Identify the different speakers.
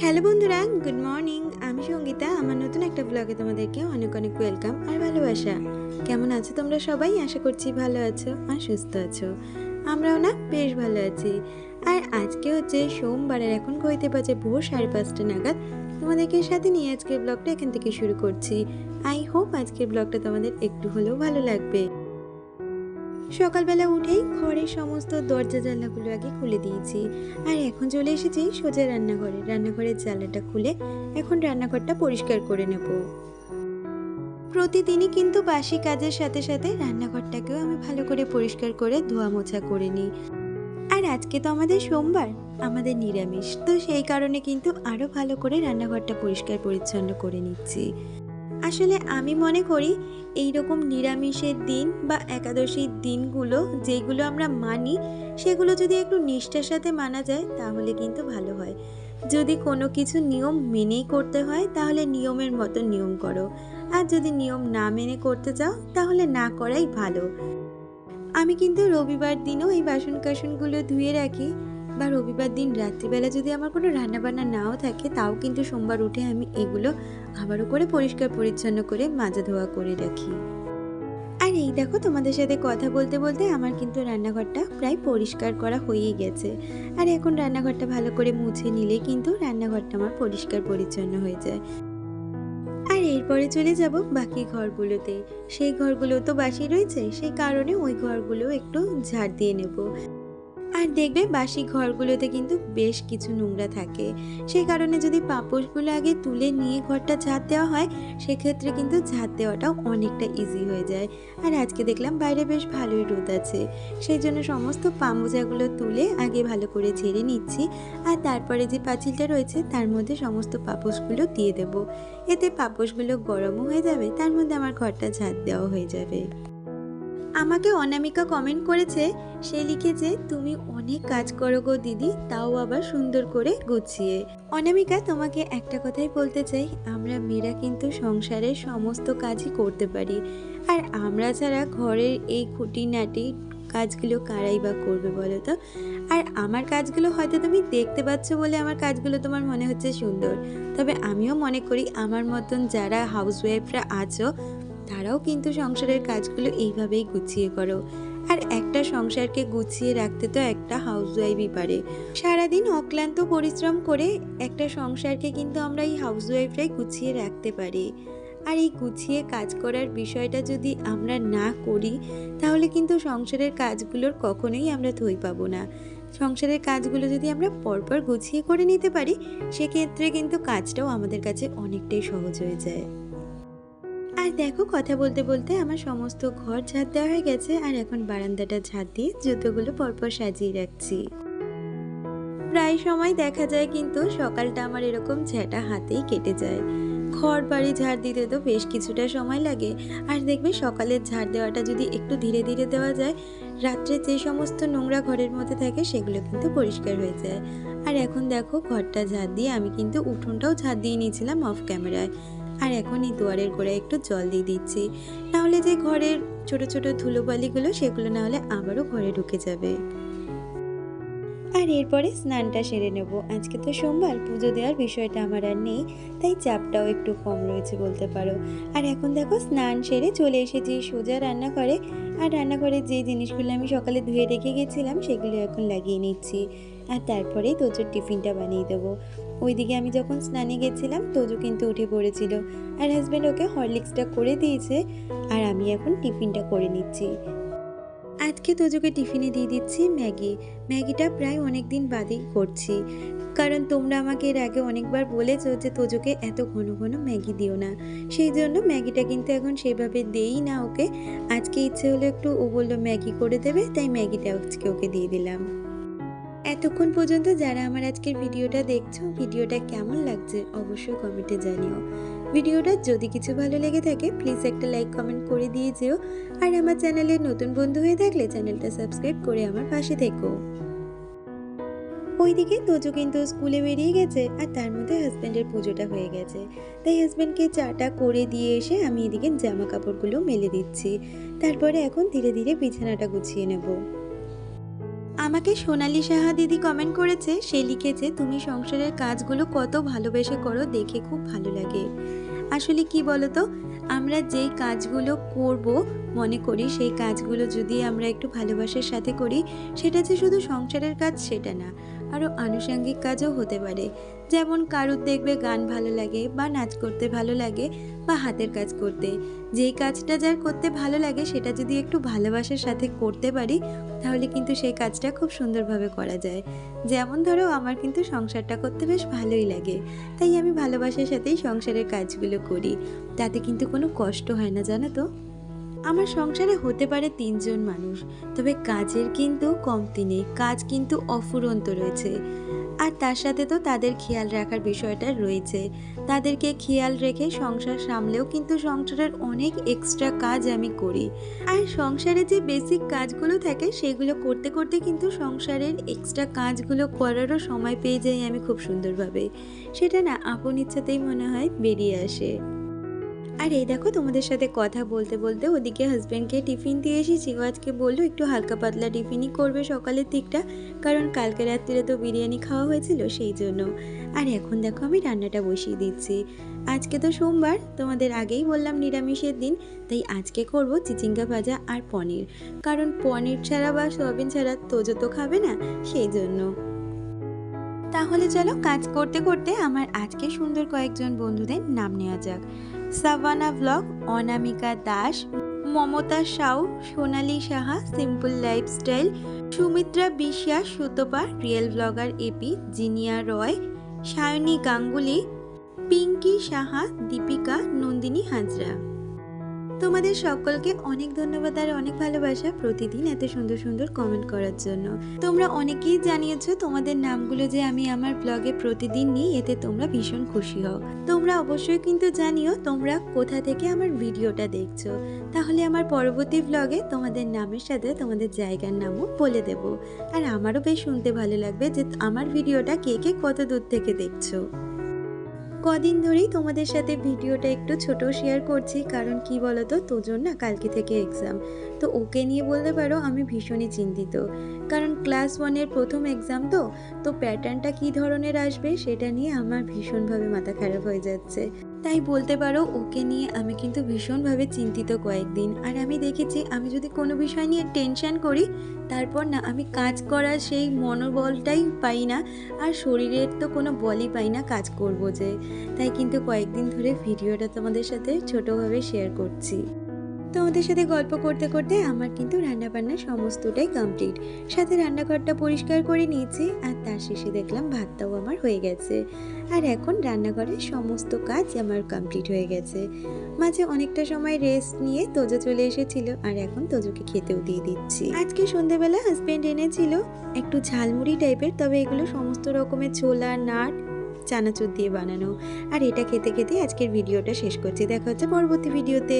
Speaker 1: Hello বন্ধুরা, good morning. আমি সঙ্গীতা, আমার নতুন একটা ব্লগে তোমাদেরকে অনেক অনেক ওয়েলকাম আর ভালোবাসা। কেমন আছো তোমরা সবাই? আশা করছি ভালো আছো আর সুস্থ আছো। আমরাও না বেশ ভালো আছি। আর আজকে হচ্ছে সোমবারের এখন কইতে বাজে ভোর সাড়ে পাঁচটা নাগাদ। তোমাদেরকে সাথে নিয়ে আজকের ব্লগটা এখান থেকে শুরু করছি। আই হোপ আজকের ব্লগটা তোমাদের একটু হলেও ভালো লাগবে। সকালবেলা উঠেই ঘরের সমস্ত দরজা জানলাগুলো আগে খুলে দিয়েছি। আর এখন চলে এসেছি সোজা রান্নাঘরে। রান্নাঘরের জানলাটা খুলে এখন রান্নাঘরটা পরিষ্কার করে নেব। প্রতিদিনই কিন্তু বাসি কাজের সাথে সাথে রান্নাঘরটাকেও আমি ভালো করে পরিষ্কার করে ধোয়া মোছা করে নিই। আর আজকে তো আমাদের সোমবার, আমাদের নিরামিষ। তো সেই কারণে কিন্তু আরও ভালো করে রান্নাঘরটা পরিষ্কার পরিচ্ছন্ন করে নিচ্ছি। আসলে আমি মনে করি এই রকম নিরামিষের দিন বা একাদশীর দিনগুলো, যেগুলো আমরা মানি, সেগুলো যদি একটু নিষ্ঠার সাথে মানা যায়, তাহলে কিন্তু ভালো হয়। যদি কোনো কিছু নিয়ম মেনেই করতে হয়, তাহলে নিয়মের মতো নিয়ম করো। আর যদি নিয়ম না মেনে করতে চাও, তাহলে না করাই ভালো। আমি কিন্তু রবিবার দিনও এই বাসন কাসনগুলো ধুয়ে রাখি। বা রবিবার দিন রাত্রিবেলা যদি আমার কোনো রান্নাবান্না নাও থাকে, তাও কিন্তু সোমবার উঠে আমি এগুলো আবারও করে পরিষ্কার পরিচ্ছন্ন করে মাজা ধোয়া করে রাখি। আর এই দেখো তোমাদের সাথে কথা বলতে বলতে আমার কিন্তু রান্নাঘরটা প্রায় পরিষ্কার করা হয়েই গেছে। আর এখন রান্নাঘরটা ভালো করে মুছে নিলে কিন্তু রান্নাঘরটা আমার পরিষ্কার পরিচ্ছন্ন হয়ে যায়। আর এরপরে চলে যাব বাকি ঘরগুলোতে। সেই ঘরগুলো তো বাসি রয়েছে, সেই কারণে ওই ঘরগুলো একটু ঝাড় দিয়ে নেব। আর দেখবে বাসি ঘরগুলোতে কিন্তু বেশ কিছু নোংরা থাকে। সেই কারণে যদি পাপোশগুলো আগে তুলে নিয়ে ঘরটা ঝাঁট দেওয়া হয়, সেক্ষেত্রে কিন্তু ঝাঁট দেওয়াটাও অনেকটা ইজি হয়ে যায়। আর আজকে দেখলাম বাইরে বেশ ভালোই রোদ আছে। সেই জন্য সমস্ত পামোজাগুলো তুলে আগে ভালো করে ঝেড়ে নিচ্ছি। আর তারপরে যে পাঁচিলটা রয়েছে, তার মধ্যে সমস্ত পাপোশগুলো দিয়ে দেব। এতে পাপোশগুলো গরমও হয়ে যাবে, তার মধ্যে আমার ঘরটা ঝাঁট দেওয়া হয়ে যাবে। আমাকে অনামিকা কমেন্ট করেছে, সে লিখেছে তুমি অনেক কাজ করো গো দিদি, তাও আবার সুন্দর করে গুছিয়ে। অনামিকা, তোমাকে একটা কথাই বলতে চাই, আমরা মেয়েরা কিন্তু সংসারের সমস্ত কাজই করতে পারি। আর আমরা ছাড়া ঘরের এই খুঁটিনাটি কাজগুলো কারাই বা করবে বলো তো? আর আমার কাজগুলো হয়তো তুমি দেখতে পাচ্ছ বলে আমার কাজগুলো তোমার মনে হচ্ছে সুন্দর। তবে আমিও মনে করি, আমার মতন যারা হাউসওয়াইফরা আছো তারাও কিন্তু সংসারের কাজগুলো এইভাবেই গুছিয়ে করো। আর একটা সংসারকে গুছিয়ে রাখতে তো একটা হাউসওয়াইফই পারে। সারাদিন অক্লান্ত পরিশ্রম করে একটা সংসারকে কিন্তু আমরা এই হাউসওয়াইফরাই গুছিয়ে রাখতে পারি। আর এই গুছিয়ে কাজ করার বিষয়টা যদি আমরা না করি, তাহলে কিন্তু সংসারের কাজগুলোর কখনোই আমরা থই পাবো না। সংসারের কাজগুলো যদি আমরা পরপর গুছিয়ে করে নিতে পারি, সেক্ষেত্রে কিন্তু কাজটাও আমাদের কাছে অনেকটাই সহজ হয়ে যায়। আর দেখো কথা বলতে বলতে আমার সমস্ত ঘর ঝাঁট দেওয়া হয়ে গেছে, আর এখন বারান্দাটা ঝাঁট দিয়ে জুতোগুলো পরপর সাজিয়ে রাখছি। প্রায় সময় দেখা যায় কিন্তু সকালটা আমার এরকম ঝ্যাঁটা হাতেই কেটে যায়। ঘর বাড়ি ঝাড় দিতে তো বেশ কিছুটা সময় লাগে, আর দেখবে সকালের ঝাড় দেওয়াটা যদি একটু ধীরে ধীরে দেওয়া যায়, রাত্রে যে সমস্ত নোংরা ঘরের মধ্যে থাকে সেগুলো কিন্তু পরিষ্কার হয়ে যায়। আর এখন দেখো ঘরটা ঝাড় দিয়ে আমি কিন্তু উঠোনটাও ঝাড় দিয়ে নিয়েছিলাম অফ ক্যামেরায় আর এখন এই দুয়ারের গোড়ায় একটু জল দিয়ে দিচ্ছি। নাহলে যে ঘরের ছোট ছোট ধুলোবালিগুলো, সেগুলো না হলে আবারও ঘরে ঢুকে যাবে। আর এরপরে স্নানটা সেরে নেব। আজকে তো সোমবার, পুজো দেওয়ার বিষয়টা আমার আর নেই, তাই চাপটাও একটু কম রয়েছে বলতে পারো। আর এখন দেখো স্নান সেরে চলে এসেছি, সোজা রান্না করে আর রান্নাঘরে যে জিনিসগুলো আমি সকালে ধুয়ে রেখে গেছিলাম, সেগুলো এখন লাগিয়ে নিচ্ছি। আর তারপরেই তোজোর টিফিনটা বানিয়ে দেবো। ওইদিকে আমি যখন স্নানে গেছিলাম, তোজো কিন্তু উঠে পড়েছিল। আর হাজব্যান্ড ওকে হরলিক্সটা করে দিয়েছে, আর আমি এখন টিফিনটা করে নিচ্ছি। আজকে তোজোকে টিফিনে দিয়ে দিচ্ছি ম্যাগি। ম্যাগিটা প্রায় অনেক দিন বাদেই করছি। কারণ তোমরা আমাকে এর আগে অনেকবার বলেছ যে তোজোকে এত ঘন ঘন ম্যাগি দিও না। সেই জন্য ম্যাগিটা কিন্তু এখন সেভাবে দেই না ওকে। আজকে ইচ্ছে হলো একটু ও বলল ম্যাগি করে দেবে, তাই ম্যাগিটা আজকে ওকে দিয়ে দিলাম। এতক্ষণ পর্যন্ত যারা আমার আজকের ভিডিওটা দেখছ, ভিডিওটা কেমন লাগছে অবশ্যই কমেন্টে জানিও। ভিডিওটা যদি কিছু ভালো লেগে থাকে প্লিজ একটা লাইক কমেন্ট করে দিয়ে যেও। আর আমার চ্যানেলে নতুন বন্ধু হয়ে থাকলে চ্যানেলটা সাবস্ক্রাইব করে আমার পাশে থেকো। ওইদিকে তোজো কিন্তু স্কুলে বেরিয়ে গেছে আর তার মধ্যে হাজব্যান্ডের পুজোটা হয়ে গেছে। তাই হাজব্যান্ডকে চাটা করে দিয়ে এসে আমি এদিকে জামা কাপড়গুলো মেলে দিচ্ছি। তারপরে এখন ধীরে ধীরে বিছানাটা গুছিয়ে নেব। আমাকে সোনালি সাহা দিদি কমেন্ট করেছে, সে লিখেছে, তুমি সংসারের কাজগুলো কত ভালোবেসে করো, দেখে খুব ভালো লাগে। আসলে কি বলতো, আমরা যেই কাজগুলো করব, মনে করি সেই কাজগুলো যদি আমরা একটু ভালোবাসার সাথে করি, সেটা যে শুধু সংসারের কাজ সেটা না। আরও আনুষঙ্গিক কাজও হতে পারে। যেমন কারুর দেখবে গান ভালো লাগে বা নাচ করতে ভালো লাগে বা হাতের কাজ করতে। যেই কাজটা যার করতে ভালো লাগে সেটা যদি একটু ভালোবাসার সাথে করতে পারি, তাহলে কিন্তু সেই কাজটা খুব সুন্দরভাবে করা যায়। যেমন ধরো আমার কিন্তু সংসারটা করতে বেশ ভালোই লাগে। তাই আমি ভালোবাসার সাথেই সংসারের কাজগুলো করি। তাতে কিন্তু কোনো কষ্ট হয় না, জানো তো? আমার সংসারে হতে পারে তিনজন মানুষ, তবে কাজের কিন্তু কমতি নেই, কাজ কিন্তু অফুরন্ত রয়েছে। আর তার সাথে তো তাদের খেয়াল রাখার বিষয়টা রয়েছে। তাদেরকে খেয়াল রেখে সংসার সামলেও কিন্তু সংসারের অনেক এক্সট্রা কাজ আমি করি। আর সংসারে যে বেসিক কাজগুলো থাকে, সেগুলো করতে করতে কিন্তু সংসারের এক্সট্রা কাজগুলো করারও সময় পেয়ে যাই আমি খুব সুন্দরভাবে। সেটা না, আপন ইচ্ছাতেই মনে হয় বেরিয়ে আসে। আর এই দেখো তোমাদের সাথে কথা বলতে বলতে ওদিকে হাজব্যান্ডকে টিফিন দিয়ে এসেছি। আজকে বলল একটু হালকা পাতলা টিফিনই করবে সকালের দিকটা, কারণ কালকে রাত্রিরে তো বিরিয়ানি খাওয়া হয়েছিল সেই জন্য। আর এখন দেখো আমি রান্নাটা বসিয়ে দিচ্ছি। আজকে তো সোমবার, তোমাদের আগেই বললাম নিরামিষের দিন, তাই আজকে করব চিচিঙ্গা ভাজা আর পনির। কারণ পনির ছাড়া বা সয়াবিন ছাড়া তোজো তো খাবে না, সেই জন্য। তাহলে চলো কাজ করতে করতে আমার আজকে সুন্দর কয়েকজন বন্ধুদের নাম নেওয়া যাক। Savannah blog Anamika Das, Mamata Sau, Sonali Saha simple lifestyle Sumitra Biswas, Sutapa real blogger AP Zinia Roy, Sayani Ganguly, Pinky Saha, Deepika, Nandini Hazra. তোমাদের সকলকে অনেক ধন্যবাদ আর অনেক ভালোবাসা প্রতিদিন এত সুন্দর সুন্দর কমেন্ট করার জন্য। তোমরা অনেকেই জানিয়েছো তোমাদের নামগুলো যে আমি আমার ব্লগে প্রতিদিন নিই, এতে তোমরা ভীষণ খুশি হও। তোমরা অবশ্যই কিন্তু জানিও তোমরা কোথা থেকে আমার ভিডিওটা দেখছ। তাহলে আমার পরবর্তী ব্লগে তোমাদের নামের সাথে তোমাদের জায়গার নামও বলে দেব। আর আমারও বেশ শুনতে ভালো লাগবে যে আমার ভিডিওটা কে কে কত দূর থেকে দেখছ। কদিন ধরেই তোমাদের সাথে ভিডিওটা একটু ছোট শেয়ার করছি, কারণ কি বলতো, তোজন না কালকে থেকে এক্সাম তো ওকে নিয়ে বলতে পারো, আমি ভীষণই চিন্তিত। কারণ ক্লাস ওয়ানের প্রথম এক্সাম তো তো প্যাটার্নটা কী ধরনের আসবে সেটা নিয়ে আমার ভীষণভাবে মাথা খারাপ হয়ে যাচ্ছে। তাই বলতে পারো, ওকে নিয়ে আমি কিন্তু ভীষণভাবে চিন্তিত কয়েকদিন। আর আমি দেখেছি, আমি যদি কোনো বিষয় নিয়ে টেনশন করি তারপর না, আমি কাজ করার সেই মনোবলটাই পাই না, আর শরীরের তো কোনো বলই পাই না কাজ করব যে। তাই কিন্তু কয়েকদিন ধরে ভিডিওটা তোমাদের সাথে ছোটোভাবে শেয়ার করছি। তোমাদের সাথে গল্প করতে করতে আমার কিন্তু রান্নাবান্না সমস্তটাই কমপ্লিট সাথে রান্নাঘরটা পরিষ্কার করে নিয়েছি, আর তার শেষে দেখলাম ভাতটাও আমার হয়ে গেছে। আর এখন রান্নাঘরের সমস্ত কাজ আমার কমপ্লিট হয়ে গেছে। মাঝে অনেকটা সময় রেস্ট নিয়ে তোজো চলে এসেছিল, আর এখন তোজোকে খেতেও দিয়ে দিচ্ছি। আজকে সন্ধেবেলা হাজবেন্ড এনেছিল একটু ঝালমুড়ি টাইপের তবে এগুলো সমস্ত রকমের ছোলা, নাট, চানাচুর দিয়ে বানানো। আর এটা খেতে খেতে আজকের ভিডিওটা শেষ করছি। দেখা হচ্ছে পরবর্তী ভিডিওতে